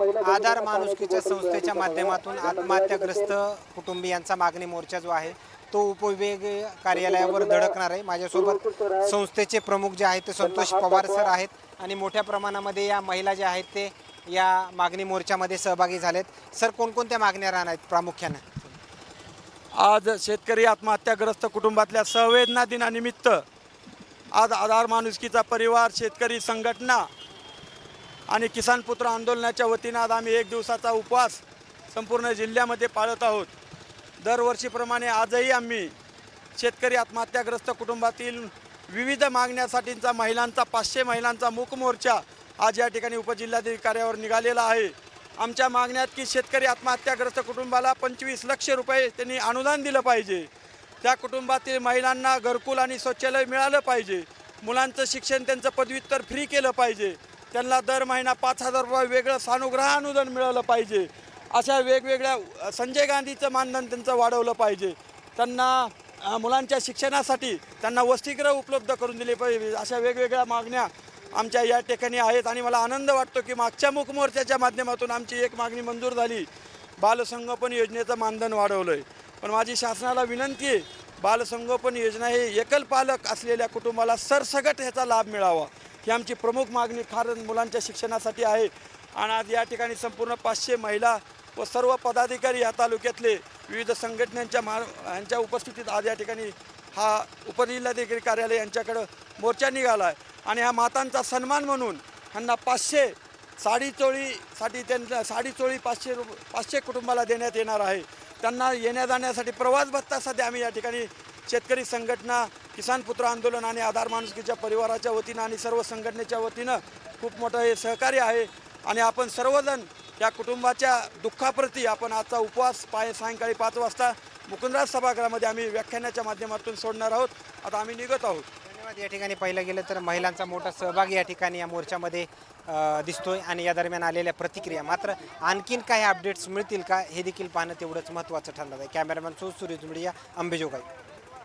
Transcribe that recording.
आधार माणुसकीच्या संस्थेच्या माध्यमातून आत्महत्याग्रस्त कुटुंबियांचा मागणी मोर्चा जो आहे तो उपविभागीय कार्यालयावर धडकणार आहे. माझ्यासोबत संस्थेचे प्रमुख जे आहेत ते संतोष पवार सर आहेत आणि मोठ्या प्रमाणामध्ये या महिला ज्या आहेत ते या मागणी मोर्चामध्ये सहभागी झालेत. सर कोणकोणत्या मागण्या राहणार आहेत प्रामुख्यानं? आज शेतकरी आत्महत्याग्रस्त कुटुंबातल्या संवेदना दिनानिमित्त आज आधार माणुसकीचा परिवार शेतकरी संघटना आणि किसान पुत्र आंदोलनाच्या वतीनं आज आम्ही एक दिवसाचा उपवास संपूर्ण जिल्ह्यामध्ये पाळत आहोत. दरवर्षीप्रमाणे आजही आम्ही शेतकरी आत्महत्याग्रस्त कुटुंबातील विविध मागण्यासाठीचा महिलांचा पाचशे महिलांचा मूक मोर्चा आज या ठिकाणी उपजिल्हाधिकाऱ्यावर निघालेला आहे. आमच्या मागण्यात की शेतकरी आत्महत्याग्रस्त कुटुंबाला पंचवीस लक्ष रुपये त्यांनी अनुदान दिलं पाहिजे. त्या कुटुंबातील महिलांना घरकुल आणि शौचालय मिळालं पाहिजे. मुलांचं शिक्षण त्यांचं पदव्युत्तर फ्री केलं पाहिजे. त्यांना दर महिना पाच हजार रुपये वेगळं सानुग्रह अनुदान मिळालं पाहिजे. अशा वेगवेगळ्या संजय गांधीचं मानधन त्यांचं वाढवलं पाहिजे. त्यांना मुलांच्या शिक्षणासाठी त्यांना वसतिगृह उपलब्ध करून दिले पाहिजे. अशा वेगवेगळ्या मागण्या आमच्या या ठिकाणी आहेत आणि मला आनंद वाटतो की मागच्या मुखमोर्चाच्या माध्यमातून आमची एक मागणी मंजूर झाली. बालसंगोपन योजनेचं मानधन वाढवलं आहे पण माझी शासनाला विनंती आहे बालसंगोपन योजना हे एकल पालक असलेल्या कुटुंबाला सरसगट ह्याचा लाभ मिळावा ही आमची प्रमुख मागणी कारण मुलांच्या शिक्षणासाठी आहे. आणि आज या ठिकाणी संपूर्ण पाचशे महिला व सर्व पदाधिकारी या तालुक्यातले विविध संघटनांच्या मा यांच्या उपस्थितीत आज या ठिकाणी हा उपजिल्हाधिकारी कार्यालय यांच्याकडं मोर्चा निघाला आहे. आणि ह्या मातांचा सन्मान म्हणून ह्यांना पाचशे साडी चोळीसाठी त्यांना साडी चोळी पाचशे रु पाचशे कुटुंबाला देण्यात येणार आहे. त्यांना येण्या जाण्यासाठी प्रवास भत्तासाठी आम्ही या ठिकाणी शेतकरी संघटना किसान पुत्र आंदोलन आणि आधार माणुसकीच्या परिवाराच्या वतीनं आणि सर्व संघटनेच्या वतीनं खूप मोठं हे सहकार्य आहे. आणि आपण सर्वजण या कुटुंबाच्या दुःखाप्रती आपण आजचा उपवास पाय सायंकाळी पाच वाजता मुकुंदराज सभागृहामध्ये आम्ही व्याख्यानाच्या माध्यमातून सोडणार आहोत. आता आम्ही निघत आहोत. धन्यवाद. या ठिकाणी पाहिलं गेलं तर महिलांचा मोठा सहभाग या ठिकाणी या मोर्चामध्ये दिसतोय आणि या दरम्यान आलेल्या प्रतिक्रिया. मात्र आणखीन काही अपडेट्स मिळतील का हे देखील पाहणं तेवढंच महत्त्वाचं ठरणार आहे. कॅमेरामॅन सो सुरेश मीडिया अंबेजोगाई.